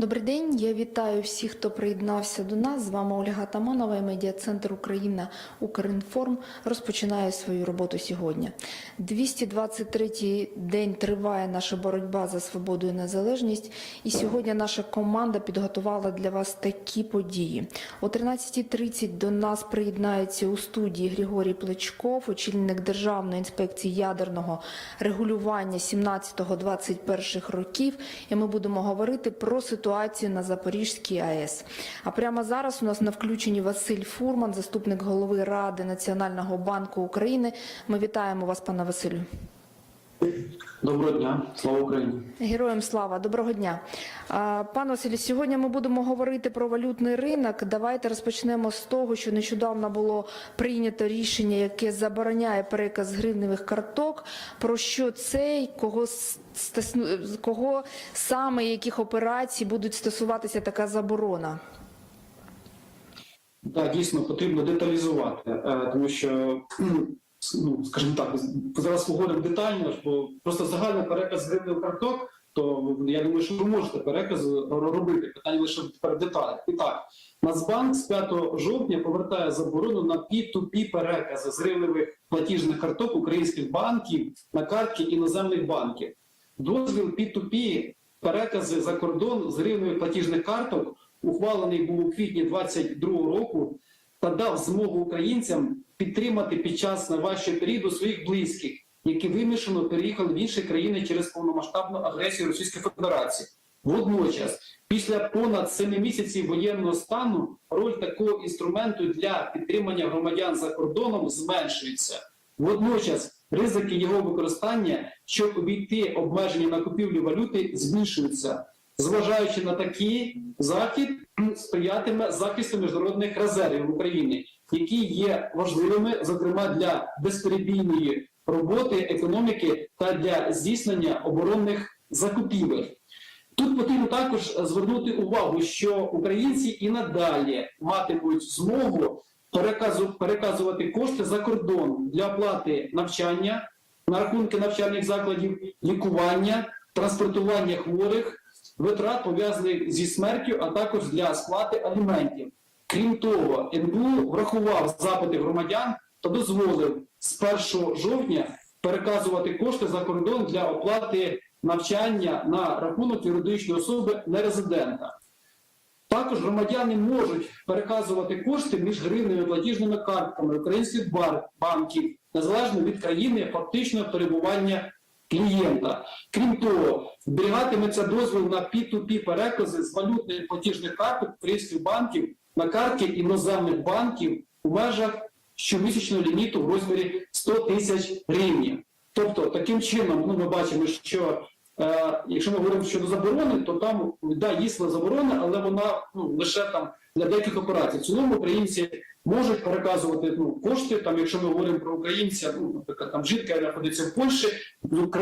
Добрий день. Я вітаю всіх, хто приєднався до нас. З вами Ольга Таманова і медіа-центр Україна Укрінформ розпочинає свою роботу сьогодні. 223-й день триває наша боротьба за свободу і незалежність. І сьогодні наша команда підготувала для вас такі події. О 13.30 до нас приєднається у студії Григорій Плечков, очільник Державної інспекції ядерного регулювання 17-21 років. І ми будемо говорити про ситуацію на Запорізькій АЕС. А прямо зараз у нас на включенні Василь Фурман, заступник голови Ради Національного банку України. Ми вітаємо вас, пане Василю. Доброго дня, слава Україні. Героям слава, доброго дня. Пане Василі, сьогодні ми будемо говорити про валютний ринок. Давайте розпочнемо з того, що нещодавно було прийнято рішення, яке забороняє переказ гривневих карток. Про що це, і кого кого саме яких операцій будуть стосуватися така заборона? Так, дійсно потрібно деталізувати, е, тому що, ну, скажімо так, зараз поговоримо детально, бо просто загальний переказ гривневих карток, то я думаю, що ви можете переказ робити. Питання лише тепер деталі. І так, Нацбанк з 5 жовтня повертає заборону на P2P перекази з гривневих платіжних карток українських банків на картки іноземних банків. Дозвіл P2P перекази за кордон з гривневих платіжних карток ухвалений був у квітні 2022 року та дав змогу українцям підтримати під час найважчого періоду своїх близьких, які вимушено переїхали в інші країни через повномасштабну агресію Російської Федерації. Водночас, після понад 7 місяців воєнного стану, роль такого інструменту для підтримання громадян за кордоном зменшується. Водночас ризики його використання, щоб обійти обмеження на купівлю валюти, збільшуються. Зважаючи на такий захід, сприятиме захисту міжнародних резервів України, які є важливими, зокрема для безперебійної роботи економіки та для здійснення оборонних закупівель. Тут потрібно також звернути увагу, що українці і надалі матимуть змогу переказу- переказувати кошти за кордон для оплати навчання на рахунки навчальних закладів, лікування, транспортування хворих, витрат пов'язаних зі смертю, а також для сплати аліментів. Крім того, НБУ врахував запити громадян та дозволив з 1 жовтня переказувати кошти за кордон для оплати навчання на рахунок юридичної особи нерезидента. Також громадяни можуть переказувати кошти між гривневими платіжними картками українських банків незалежно від країни фактичного перебування клієнта. Крім того, зберігатиметься дозвіл на P2P перекази з валютних платіжних карток українських банків на картки іноземних банків у межах щомісячного ліміту в розмірі 100 тисяч гривень. Тобто, таким чином, ну, ми бачимо, що е, якщо ми говоримо щодо заборони, то там да, є заборона, але вона ну, лише там для деяких операцій. В цілому українці можуть переказувати ну, кошти. Там, якщо ми говоримо про українця, ну, наприклад, там жінка знаходиться в Польщі,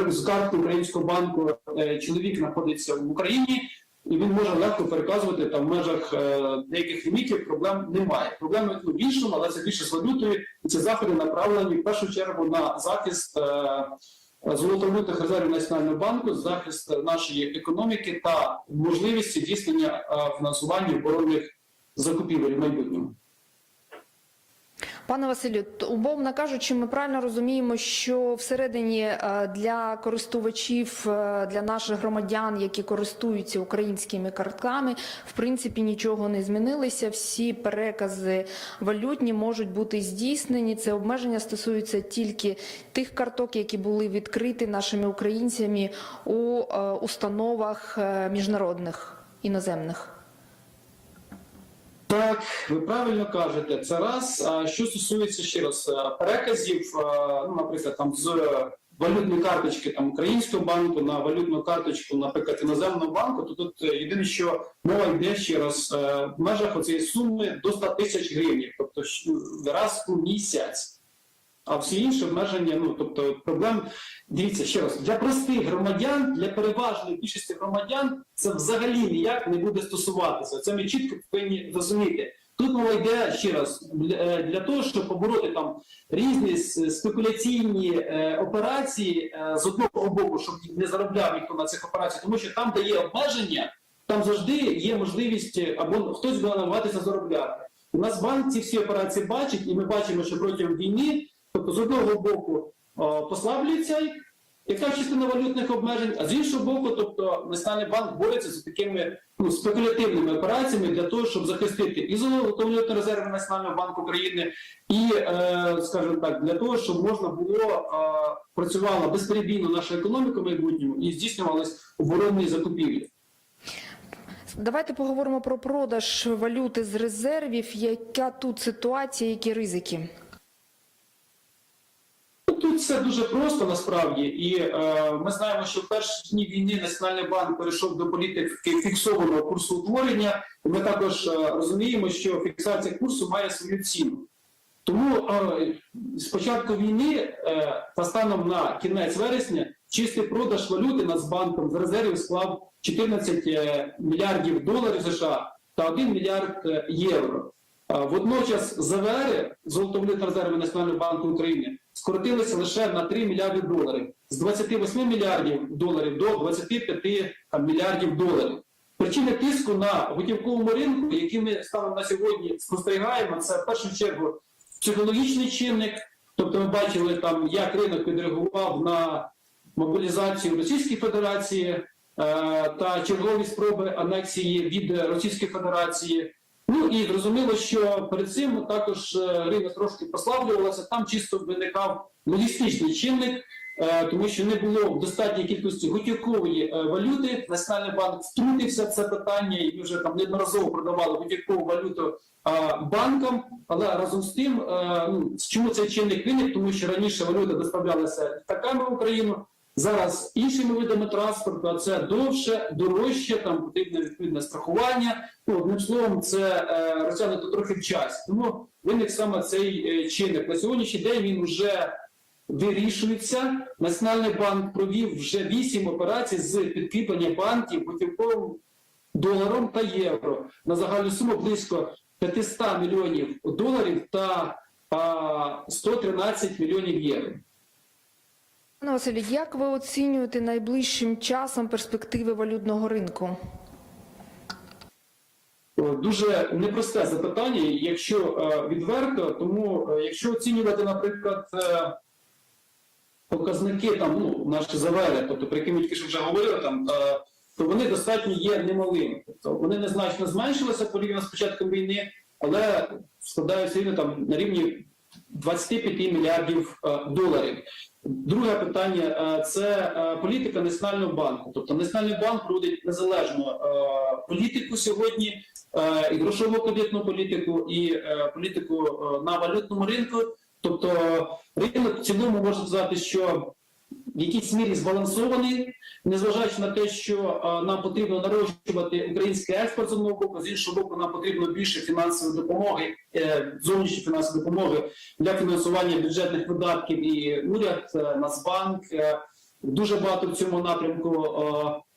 з карти українського банку е, чоловік знаходиться в Україні. І він може легко переказувати там в межах е, деяких лімітів. Проблем немає. Проблеми ну, в іншому, але це більше з валютою. І ці заходи направлені в першу чергу на захист е, золотовалютних резервів Національного банку, захист нашої економіки та можливість здійснення е, фінансування оборонних закупівель в майбутньому. Пане Василю, умовно кажучи, ми правильно розуміємо, що всередині е, для користувачів, е, для наших громадян, які користуються українськими картками, в принципі нічого не змінилося. Всі перекази валютні можуть бути здійснені. Це обмеження стосуються тільки тих карток, які були відкриті нашими українцями у е, установах міжнародних іноземних. Так, ви правильно кажете. Це раз. А що стосується ще раз е, переказів, е, ну, наприклад, там з валютної карточки там українського банку на валютну карточку, наприклад, іноземного банку, то тут е, єдине, що мова йде ще раз е, в межах оцієї суми до 100 тисяч гривень, тобто раз у місяць. А всі інші обмеження, ну тобто проблем, дивіться ще раз, для простих громадян, для переважної більшості громадян це взагалі ніяк не буде стосуватися. Це ми чітко повинні розуміти. Тут мова йде ще раз для, е, того, щоб побороти там різні спекуляційні е, операції е, з одного боку, щоб не заробляв ніхто на цих операціях, тому що там, де є обмеження, там завжди є можливість або хтось буде намагатися заробляти. У нас банк ці всі операції бачить, і ми бачимо, що протягом війни, тобто з одного боку послаблюється яка частина валютних обмежень, а з іншого боку, тобто Національний банк бореться з такими ну, спекулятивними операціями для того, щоб захистити і золотові валютні резерви Національного банку України, і, е, скажімо так, для того, щоб можна було е, працювала безперебійно наша економіка в майбутньому і здійснювались оборонні закупівлі. Давайте поговоримо про продаж валюти з резервів. Яка тут ситуація, які ризики? Тут все дуже просто насправді, і е, ми знаємо, що в перші дні війни Національний банк перейшов до політики фіксованого курсу утворення. І ми також е, розуміємо, що фіксація курсу має свою ціну. Тому е, з початку війни е, та станом на кінець вересня чистий продаж валюти Нацбанком з резервів склав 14 е, мільярдів доларів США та 1 мільярд е, євро. Водночас ЗВР, золотовалютні резерви Національного банку України, скоротилися лише на 3 мільярди доларів з 28 мільярдів доларів до 25 там, мільярдів доларів. Причини тиску на готівковому ринку, які ми станом на сьогодні спостерігаємо, це в першу чергу психологічний чинник. Тобто, ми бачили там, як ринок відреагував на мобілізацію Російської Федерації е, та чергові спроби анексії від Російської Федерації. Ну і зрозуміло, що перед цим також е, ринок трошки послаблювалося. Там чисто виникав логістичний чинник, е, тому що не було в достатній кількості готівкової е, валюти. Національний банк втрутився в це питання, і вже там неодноразово продавали готівкову валюту банкам. Але разом з тим, ну чому цей чинник виник? Тому що раніше валюта доставлялася літаками в Україну. Зараз іншими видами транспорту, а це довше, дорожче, там потрібне відповідне страхування. Ну, одним словом, це е, розтягнуто трохи в часі. Тому виник саме цей е, чинник. На сьогоднішній день він вже вирішується. Національний банк провів вже вісім операцій з підкріплення банків готівковим доларом та євро на загальну суму близько 500 мільйонів доларів та а, 113 мільйонів євро. Пане Василю, як ви оцінюєте найближчим часом перспективи валютного ринку? Дуже непросте запитання, якщо е, відверто, тому е, якщо оцінювати, наприклад, е, показники там, ну, наші завери, тобто про які ми тільки вже говорили, там, е, то вони достатньо є немалими. Тобто вони незначно зменшилися порівняно з початком війни, але складаються рівно там на рівні 25 мільярдів е, доларів. Друге питання е, це е, політика Національного банку. Тобто Національний банк проводить незалежну політику сьогодні, і грошову кредитну політику, і політику на валютному ринку. Тобто ринок в цілому можна сказати, що в якійсь мірі збалансований, незважаючи на те, що е, нам потрібно нарощувати український експорт з одного боку, з іншого боку, нам потрібно більше фінансової допомоги, е, зовнішньої фінансової допомоги для фінансування бюджетних видатків і уряд, е, Нацбанк дуже багато в цьому напрямку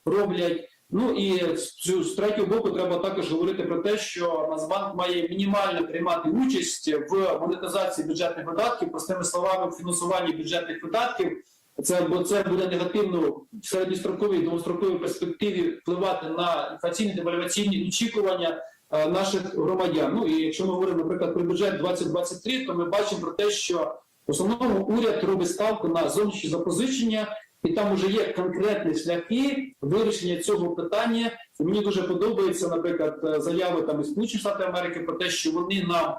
роблять. Ну і з третього боку треба також говорити про те, що Нацбанк має мінімально приймати участь в монетизації бюджетних видатків, простими словами, в фінансуванні бюджетних видатків. Це бо це буде негативно в середньостроковій довгостроковій перспективі впливати на інфляційні девальваційні очікування е, наших громадян. Ну і якщо ми говоримо, наприклад, про бюджет 2023, то ми бачимо про те, що в основному уряд робить ставку на зовнішні запозичення, і там вже є конкретні шляхи вирішення цього питання. І мені дуже подобається, наприклад, е, заяви там із Сполучених Штатів Америки про те, що вони нам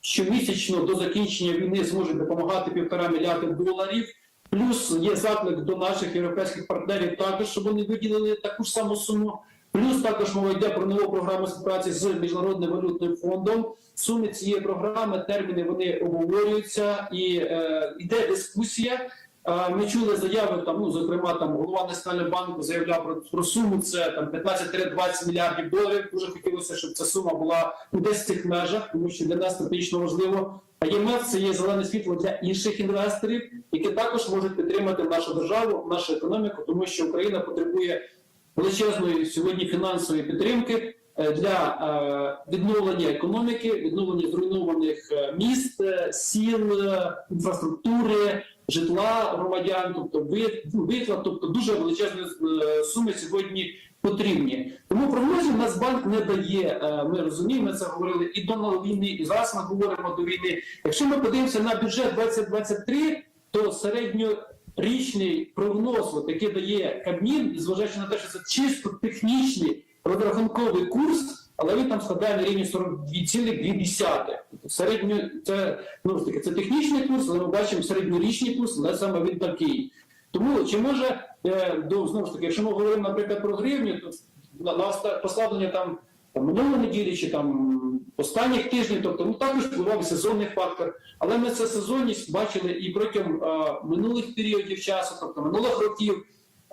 щомісячно до закінчення війни зможуть допомагати півтора мільярда доларів. Плюс є заклик до наших європейських партнерів також, щоб вони виділили таку ж саму суму. Плюс також мова йде про нову програму співпраці з міжнародним валютним фондом. Суми цієї програми, терміни вони обговорюються і е, йде дискусія. Ми чули заяви там, ну зокрема, там голова національного банку заявляв про, про суму. Це там 15-20 мільярдів доларів. Дуже хотілося, щоб ця сума була ну, десь в цих межах, тому що для нас стратегічно важливо. А ЄМФ це є зелене світло для інших інвесторів, які також можуть підтримати нашу державу, нашу економіку, тому що Україна потребує величезної сьогодні фінансової підтримки е, для е, відновлення економіки, відновлення зруйнованих е, міст, сіл, інфраструктури, житла громадян, тобто ви- виплат, тобто дуже величезні суми сьогодні потрібні. Тому прогнозів Нацбанк не дає. Е, Ми розуміємо, це говорили і до війни, і зараз ми говоримо до війни. Якщо ми подивимося на бюджет 2023, то середньорічний прогноз, який дає Кабмін, зважаючи на те, що це чисто технічний розрахунковий курс, але він там складає на рівні 42,2. Тобто Середньо це ну таки це технічний курс, але ми бачимо середньорічний курс, але саме він такий. Тому чи може е, до знову ж таки, якщо ми говоримо, наприклад, про гривню, то на, послаблення там, там минулої неділі чи там останніх тижнів, тобто ну також впливав сезонний фактор. Але ми цю сезонність бачили і протягом а, минулих періодів часу, тобто минулих років.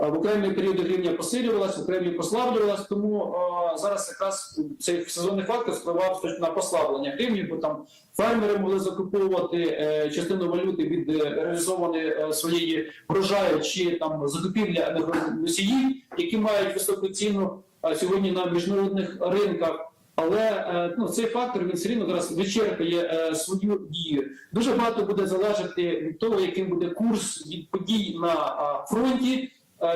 В окремі періоди гривня посилювалась, в окремі послаблювалась, тому зараз якраз цей сезонний фактор впливав на послаблення гривні, бо там фермери могли закуповувати е, частину валюти від е, реалізованої е, своєї врожаю чи там закупівля енергоносіїв, які мають високу ціну сьогодні на міжнародних ринках. Але е, ну, цей фактор він все рівно зараз вичерпує свою дію. Дуже багато буде залежати від того, яким буде курс від подій на фронті.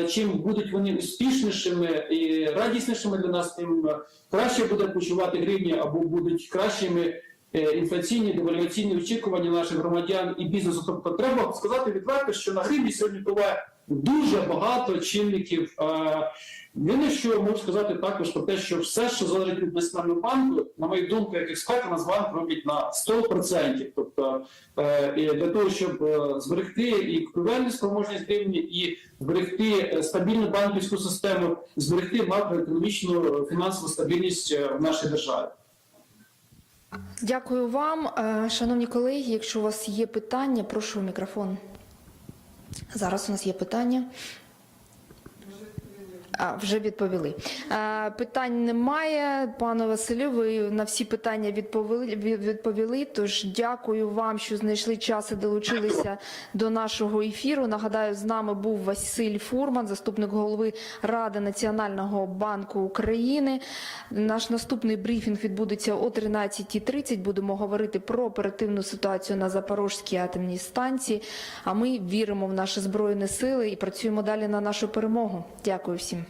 Чим будуть вони успішнішими і радіснішими для нас, тим е, краще буде почувати гривні або будуть кращими е, інфляційні девальваційні очікування наших громадян і бізнесу. Тобто треба сказати відверто, що на гривні сьогодні впливає дуже багато чинників. Е, Єдине, що можу сказати також про те, що все, що залежить від національного банку, на мою думку, як експерт, Нацбанк робить на 100%. Тобто е, для того, щоб е, зберегти і купівельну спроможність гривні, і зберегти е, стабільну банківську систему, зберегти макроекономічну е, фінансову стабільність е, в нашій державі. Дякую вам, Е, шановні колеги. Якщо у вас є питання, прошу мікрофон. Зараз у нас є питання. А, вже відповіли. Е, питань немає. Пане Василю, ви на всі питання відповіли, відповіли. Тож дякую вам, що знайшли час і долучилися до нашого ефіру. Нагадаю, з нами був Василь Фурман, заступник голови Ради Національного банку України. Наш наступний брифінг відбудеться о 13.30. Будемо говорити про оперативну ситуацію на Запорожській атомній станції. А ми віримо в наші збройні сили і працюємо далі на нашу перемогу. Дякую всім.